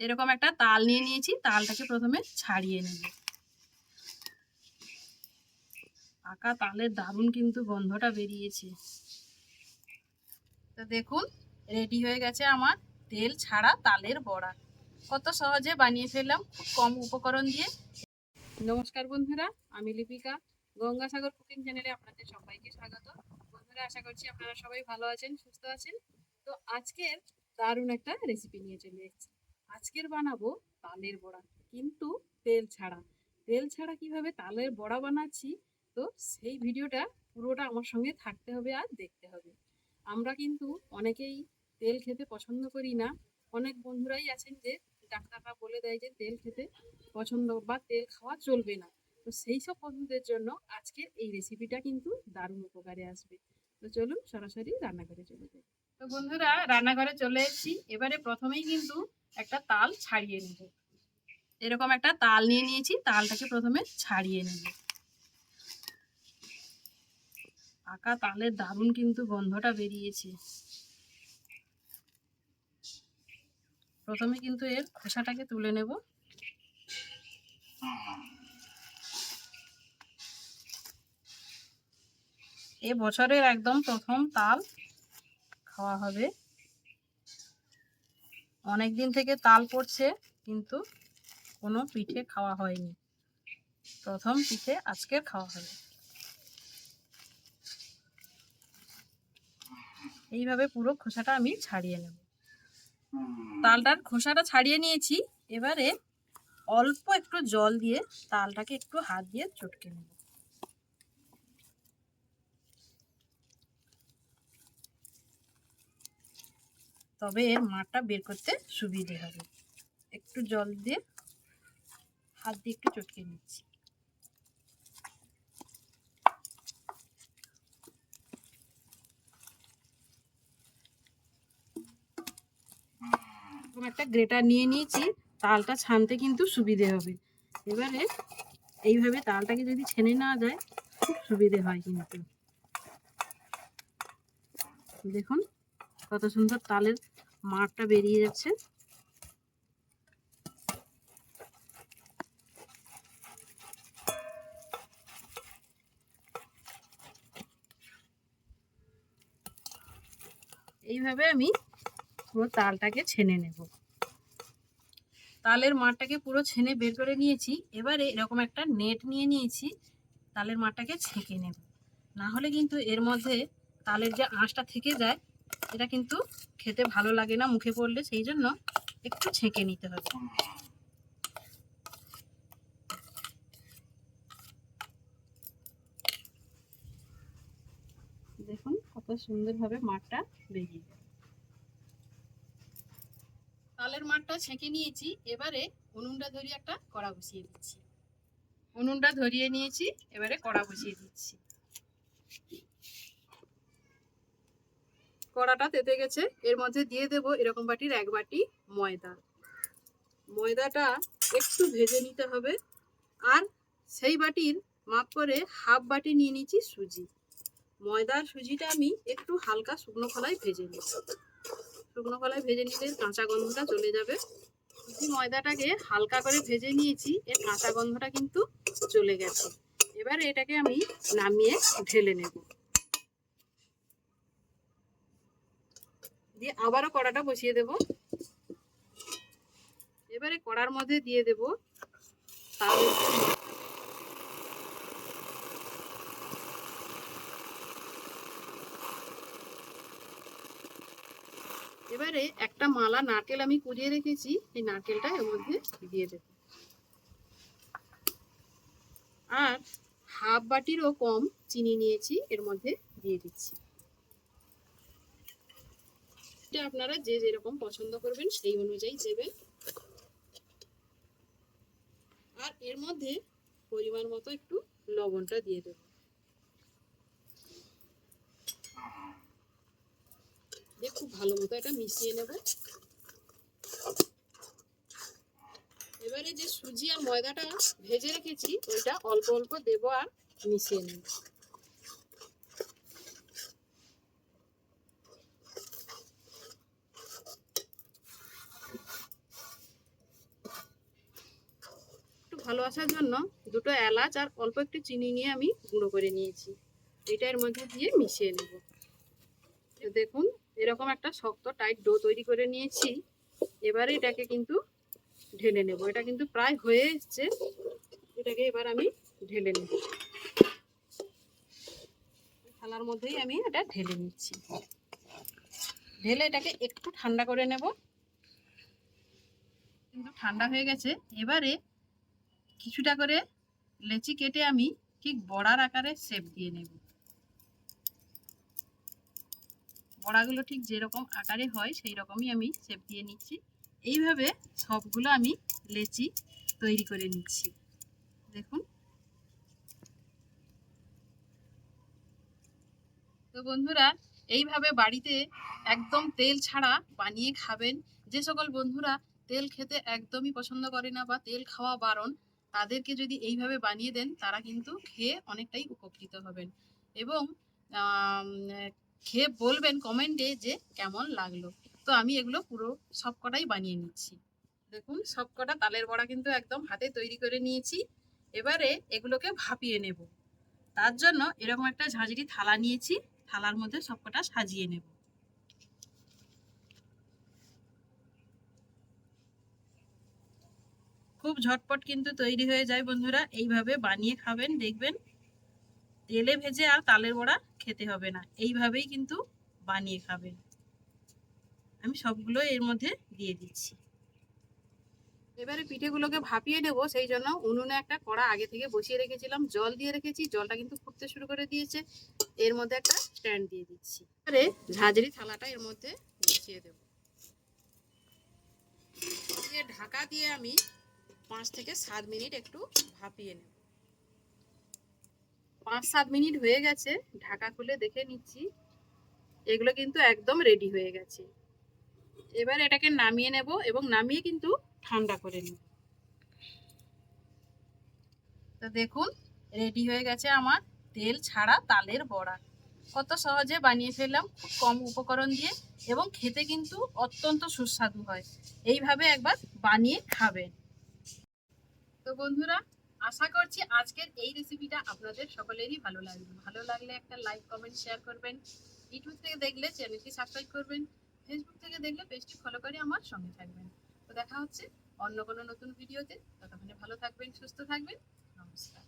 এরকম একটা তাল নিয়ে নিয়েছি, তালটাকে প্রথমে ছাড়িয়ে নেব। পাকা তালের দারুণ কিন্তু গন্ধটা বেরিয়েছে। তো দেখুন রেডি হয়ে গেছে আমার তেল ছাড়া তালের বড়া। কত সহজে বানিয়ে ফেললাম, খুব কম উপকরণ দিয়ে। নমস্কার বন্ধুরা, আমি লিপিকা, গঙ্গাসাগর কুকিং চ্যানেলে আপনাদের সবাইকে স্বাগত। বন্ধুরা, আশা করছি আপনারা সবাই ভালো আছেন, সুস্থ আছেন। তো আজকের দারুণ একটা রেসিপি নিয়ে চলে এসেছি। আজকের বানাবো তালের বড়া, কিন্তু তেল ছাড়া। তেল ছাড়া কীভাবে তালের বড়া বানাচ্ছি? তো সেই ভিডিওটা পুরোটা আমার সঙ্গে থাকতে হবে আর দেখতে হবে। আমরা কিন্তু অনেকেই তেল খেতে পছন্দ করি না। অনেক বন্ধুরাই আছেন যে ডাক্তাররা বলে দেয় যে তেল খেতে পছন্দ বা তেল খাওয়া চলবে না। তো সেই সব বন্ধুদের জন্য আজকের এই রেসিপিটা কিন্তু দারুণ উপকারে আসবে। তো চলুন সরাসরি রান্নাঘরে চলে যাই। তো বন্ধুরা, রান্নাঘরে চলে এসেছি। এবারে প্রথমেই কিন্তু একটা তাল ছাড়িয়ে নেব। এরকম একটা তাল নিয়ে নিয়েছি, তালটাকে প্রথমে ছাড়িয়ে নেব। পাকা তালের দারুণ কিন্তু গন্ধটা বেরিয়েছে। প্রথমে কিন্তু এর খোসাটাকে তুলে নেব। এ বছরের একদম প্রথম তাল খাওয়া হবে। অনেক দিন থেকে তাল পড়ছে কিন্তু কোনো পিঠে খাওয়া হয়নি। প্রথম পিঠে আজকে খাওয়া হবে। এইভাবে পুরো খোসাটা আমি ছাড়িয়ে নেব। তালটার খোসাটা ছাড়িয়ে নিয়েছি। এবারে অল্প একটু জল দিয়ে তালটাকে একটু হাত দিয়ে চটকে নেব। তবে এর মাঠটা বের করতে সুবিধে হবে। একটু জল দিয়ে হাত দিয়ে একটু চটকে নিচ্ছি। একটা গ্রেটার নিয়ে নিয়েছি, তালটা ছানতে কিন্তু সুবিধে হবে। এবারে এইভাবে তালটাকে যদি ছেনে না যায় খুব সুবিধে হয় কিন্তু। দেখুন কত সুন্দর তালের মাঠটা বেরিয়ে যাচ্ছে। এইভাবে আমি পুরো তালটাকে ছেনে নেব। তালের মাঠটাকে পুরো ছেনে বের করে নিয়েছি। এবারে এরকম একটা নেট নিয়ে নিয়েছি, তালের মাঠটাকে ছেঁকে নেব। না হলে কিন্তু এর মধ্যে তালের যে আঁশটা থেকে যায় এটা কিন্তু খেতে ভালো লাগে না মুখে পড়লে, সেই জন্য একটু ছেঁকে নিতে হবে। দেখুন কত সুন্দরভাবে মাঠটা বেরিয়ে যায় তালের মাঠটা ছেঁকে নিয়েছি, এবারে উনুনটা ধরিয়ে একটা কড়া বসিয়ে দিচ্ছি। উনুনটা ধরিয়ে নিয়েছি, এবারে কড়া বসিয়ে দিচ্ছি। কড়াটা তেতে গেছে। এর মধ্যে দিয়ে দেব এরকম বাটির এক বাটি ময়দা। ময়দাটা একটু ভেজে নিতে হবে। আর সেই বাটির মাপ করে হাফ বাটি নিয়ে নিচ্ছি সুজি। ময়দার সুজিটা আমি একটু হালকা শুকনো খোলায় ভেজে নিই শুকনো কলায় ভেজে নিলে কাঁচা গন্ধটা চলে যাবে। সুজি ময়দাটাকে হালকা করে ভেজে নিয়েছি, এর কাঁচা গন্ধটা কিন্তু চলে গেছে। এবার এটাকে আমি নামিয়ে ঢেলে নেব। দিয়ে আবারও কড়াটা বসিয়ে দেব। এবারে কড়ার মধ্যে দিয়ে দেব এবারে একটা মালা নারকেল আমি কুড়িয়ে রেখেছি, এই নারকেলটা এর মধ্যে দিয়ে দেব। আর হাফ বাটিরও কম চিনি নিয়েছি, এর মধ্যে দিয়ে দিচ্ছি। এটা আপনারা যে যেরকম পছন্দ করবেন সেই অনুযায়ী দেবেন। আর এর মধ্যে পরিমাণ মতো একটু লবণটা দিয়ে দেব। দিয়ে খুব ভালো মতো এটা মিশিয়ে নেব। এবারে যে সুজি আর ময়দাটা ভেজে রেখেছি, ওইটা অল্প অল্প দেব আর মিশিয়ে নেব। ভালো আসার জন্য দুটো এলাচ আর অল্প একটু চিনি নিয়ে আমি গুঁড়ো করে নিয়েছি। এটা এর মধ্যে দিয়ে মিশিয়ে নেব। দেখুন, এরকম একটা শক্ত টাইট ডো তৈরি করে নিয়েছি। এবারে এটাকে কিন্তু ঢেলে নেব। এটা কিন্তু প্রায় হয়ে এসছে। এটাকে এবার আমি ঢেলে নেব। থালার মধ্যেই আমি এটা ঢেলে নিচ্ছি। ঢেলে এটাকে একটু ঠান্ডা করে নেব। কিন্তু ঠান্ডা হয়ে গেছে। এবারে কিছুটা করে লেচি কেটে আমি ঠিক বড়ার আকারে শেপ দিয়ে নেব। বড়াগুলো ঠিক যেরকম আকারে হয় সেই রকমই আমি শেপ দিয়ে নিচ্ছি। এইভাবে সবগুলো আমি লেচি তৈরি করে নিচ্ছি। দেখুন। তো বন্ধুরা, এইভাবে বাড়িতে একদম তেল ছাড়া বানিয়ে খাবেন। যে সকল বন্ধুরা তেল খেতে একদমই পছন্দ করে না বা তেল খাওয়া বারণ তাদেরকে যদি এইভাবে বানিয়ে দেন, তারা কিন্তু খেয়ে অনেকটাই উপকৃত হবেন। এবং খেয়ে বলবেন কমেন্টে যে কেমন লাগল। তো আমি এগুলো পুরো সবকটাই বানিয়ে নিচ্ছি। দেখুন সবকটা তালের বড়া কিন্তু একদম হাতে তৈরি করে নিয়েছি। এবারে এগুলোকে ভাপিয়ে নেব। তার জন্য এরকম একটা ঝাঁঝরি থালা নিয়েছি। থালার মধ্যে সবকটা সাজিয়ে নেব। খুব ঝটপট কিন্তু তৈরি হয়ে যায়, বন্ধুরা। এইভাবে বানিয়ে খাবেন, দেখবেন তেলে ভেজে আর তালের বড়া খেতে হবে না। এইভাবেই কিন্তু বানিয়ে খাবেন। আমি সবগুলো এর মধ্যে দিয়ে দিচ্ছি। এবারে পিঠেগুলোকে ভাপিয়ে নেব, সেই জন্য উনুনে একটা কড়া আগে থেকে বসিয়ে রেখেছিলাম। জল দিয়ে রেখেছি, জলটা কিন্তু ফুটতে শুরু করে দিয়েছে। এর মধ্যে একটা স্ট্যান্ড দিয়ে দিচ্ছি। এবারে ঝাঁঝরি থালাটা এর মধ্যে বসিয়ে দেব। ঢাকা দিয়ে আমি পাঁচ থেকে সাত মিনিট একটু ভাপিয়ে নেব। পাঁচ সাত মিনিট হয়ে গেছে, ঢাকা খুলে দেখে নিচ্ছি। এগুলো কিন্তু একদম রেডি হয়ে গেছে। এবার এটাকে নামিয়ে নেব এবং নামিয়ে কিন্তু ঠান্ডা করে নেব। তো দেখুন রেডি হয়ে গেছে আমার তেল ছাড়া তালের বড়া। কত সহজে বানিয়ে ফেললাম, খুব কম উপকরণ দিয়ে এবং খেতে কিন্তু অত্যন্ত সুস্বাদু হয়। এইভাবে একবার বানিয়ে খাবেন। তো বন্ধুরা, আশা করছি আজকের এই রেসিপিটা আপনাদের সকলেরই ভালো লাগবে। ভালো লাগলে একটা লাইক কমেন্ট শেয়ার করবেন। ইউটিউব থেকে দেখলে চ্যানেলটি সাবস্ক্রাইব করবেন। ফেসবুক থেকে দেখলে পেজটি ফলো করে আমার সঙ্গে থাকবেন। তো দেখা হচ্ছে অন্য কোনো নতুন ভিডিওতে ততক্ষণে ভালো থাকবেন, সুস্থ থাকবেন। নমস্কার।